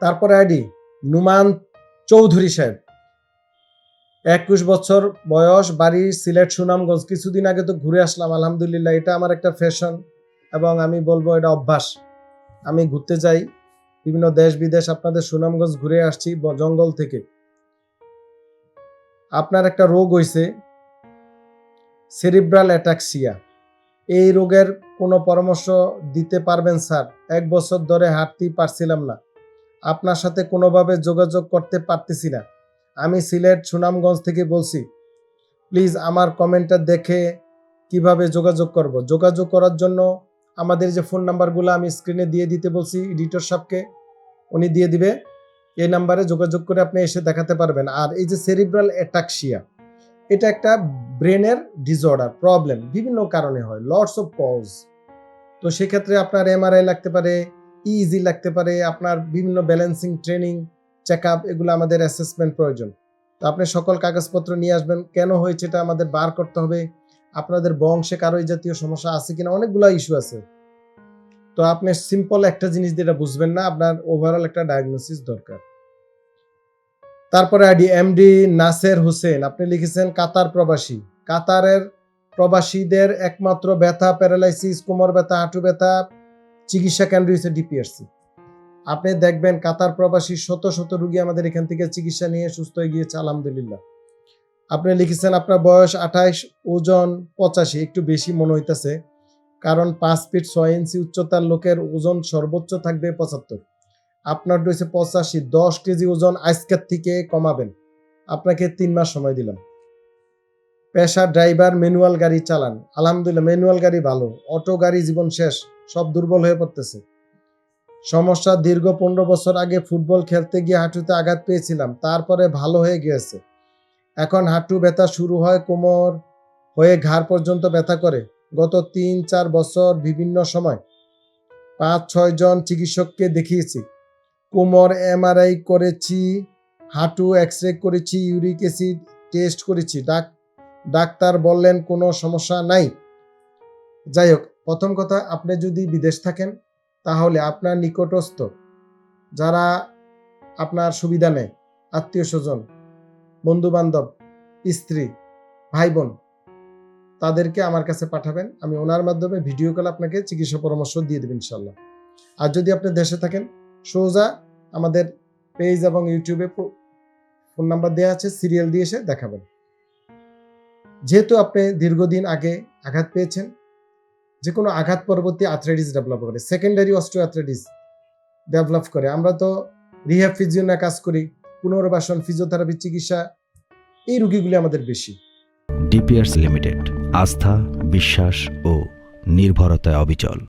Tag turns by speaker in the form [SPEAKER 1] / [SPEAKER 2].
[SPEAKER 1] তারপরে আইডি, নুমান চৌধুরী সাহেব। একুশ বছর বয়স, বাড়ি, সিলেট, সুনামগঞ্জ। কিছুদিন আগে তো ঘুরে আসলাম, আলহামদুলিল্লাহ, এটা আমার একটা ফ্যাশন এবং আমি বলব এটা অভ্যাস। আমি ঘুরতে যাই, বিভিন্ন দেশ বিদেশ, আপনাদের সুনামগঞ্জ ঘুরে আসছি জঙ্গল থেকে। আপনার একটা রোগ হয়েছে সেরিব্রাল অ্যাটাক্সিয়া। এই রোগের কোনো পরামর্শ দিতে পারবেন, স্যার? এক বছর ধরে হাঁটতেই পারছিলাম না। আপনার সাথে কোনোভাবে যোগাযোগ করতে পারতেছি না। আমি সিলেট সুনামগঞ্জ থেকে বলছি, প্লিজ আমার কমেন্টটা দেখে কীভাবে যোগাযোগ করব? যোগাযোগ করার জন্য আমাদের যে ফোন নাম্বারগুলো আমি স্ক্রিনে দিয়ে দিতে বলছি, এডিটর সাহেবকে, উনি দিয়ে দিবে। এই নাম্বারে যোগাযোগ করে আপনি এসে দেখাতে পারবেন। আর এই যে সেরিব্রাল অ্যাটাক্সিয়া এটা একটা ব্রেনের ডিসঅর্ডার, প্রবলেম, বিভিন্ন কারণে হয় লটস অফ কজ তো সেক্ষেত্রে আপনার এমআরআই লাগতে পারে ইজি লাগতে পারে, আপনার বিভিন্ন ব্যালেন্সিং ট্রেনিং চেক আপ এগুলো আমাদের অ্যাসেসমেন্ট প্রয়োজন। তো আপনি সকল কাগজপত্র নিয়ে আসবেন, কেন হয়েছে এটা আমাদের বার করতে হবে, আপনাদের বংশে কারও এই জাতীয় সমস্যা আছে কিনা, অনেকগুলো ইস্যু আছে। তো আপনি সিম্পল একটা জিনিস যেটা বুঝবেন না, আপনার ওভারঅল একটা ডায়াগনোসিস দরকার। তারপরে আইডি এমডি নাসের হোসেন, আপনি লিখেছেন কাতার প্রবাসী। কাতারের প্রবাসীদের একমাত্র ব্যথা প্যারালাইসিস কোমর ব্যথা, হাঁটু ব্যথা চিকিৎসা কেন্দ্র হচ্ছে ডিপিআরসি আপনি দেখবেন কাতার প্রবাসী শত শত রুগী আমাদের এখান থেকে চিকিৎসা নিয়ে সুস্থ হয়ে গিয়েছে, আলহামদুলিল্লাহ। আপনি লিখেছেন, আপনার বয়স আঠাইশ, ওজন পঁচাশি, একটু বেশি মনে হইতেছে, কারণ পাঁচ ফিট ছয় ইঞ্চি উচ্চতার লোকের ওজন সর্বোচ্চ থাকবে পঁচাত্তর। আপনার রয়েছে পঁচাশি, দশ কেজি ওজন আজকের থেকে কমাবেন। আপনাকে তিন মাস সময় দিলাম। পেশা ড্রাইভার, ম্যানুয়াল গাড়ি চালান। আলহামদুলিল্লাহ, ম্যানুয়াল গাড়ি ভালো। অটো গাড়ি জীবন শেষ, সব দুর্বল হয়ে পড়তেছে। সমস্যা, দীর্ঘ পনেরো বছর আগে ফুটবল খেলতে গিয়ে হাঁটুতে আঘাত পেয়েছিলাম, তারপরে ভালো হয়ে গিয়েছে। এখন হাঁটু ব্যথা শুরু হয়, কোমর হয়ে ঘাড় পর্যন্ত ব্যথা করে। গত তিন চার বছর বিভিন্ন সময় পাঁচ, ছয় জন চিকিৎসককে দেখিয়েছি। কোমর এমআরআই করেছি, হাঁটু এক্স রে করেছি, ইউরিক অ্যাসিড টেস্ট করেছি, ডাক ডাক্তার বললেন, কোনো সমস্যা নাই। যাই হোক প্রথম কথা, আপনি যদি বিদেশ থাকেন, তাহলে আপনার নিকটস্থ, যারা আপনার সুবিধা নেয়, আত্মীয় স্বজন বন্ধু বান্ধব স্ত্রী ভাই বোন তাদেরকে আমার কাছে পাঠাবেন। আমি ওনার মাধ্যমে ভিডিও কল আপনাকে চিকিৎসা পরামর্শ দিয়ে দেবেন ইনশাল্লাহ আর যদি আপনি দেশে থাকেন, সোজা আমাদের পেজ এবং ইউটিউবে ফোন নাম্বার দেওয়া আছে, সিরিয়াল দিয়ে এসে দেখাবেন। যেহেতু আপনি দীর্ঘদিন আগে আঘাত পেয়েছেন যে কোনো আঘাত পরবর্তী আথ্রাইটিস ডেভেলপ করে সেকেন্ডারি অস্ট্রো আথ্রাইটিস ডেভেলপ করে, আমরা তো রিহ্যাব ফিজিও না কাজ করি, পুনর্বাসন ফিজিওথেরাপি চিকিৎসা, এই রুগীগুলি আমাদের বেশি।
[SPEAKER 2] ডিপিআরস লিমিটেড আস্থা, বিশ্বাস ও নির্ভরতায় অবিচল।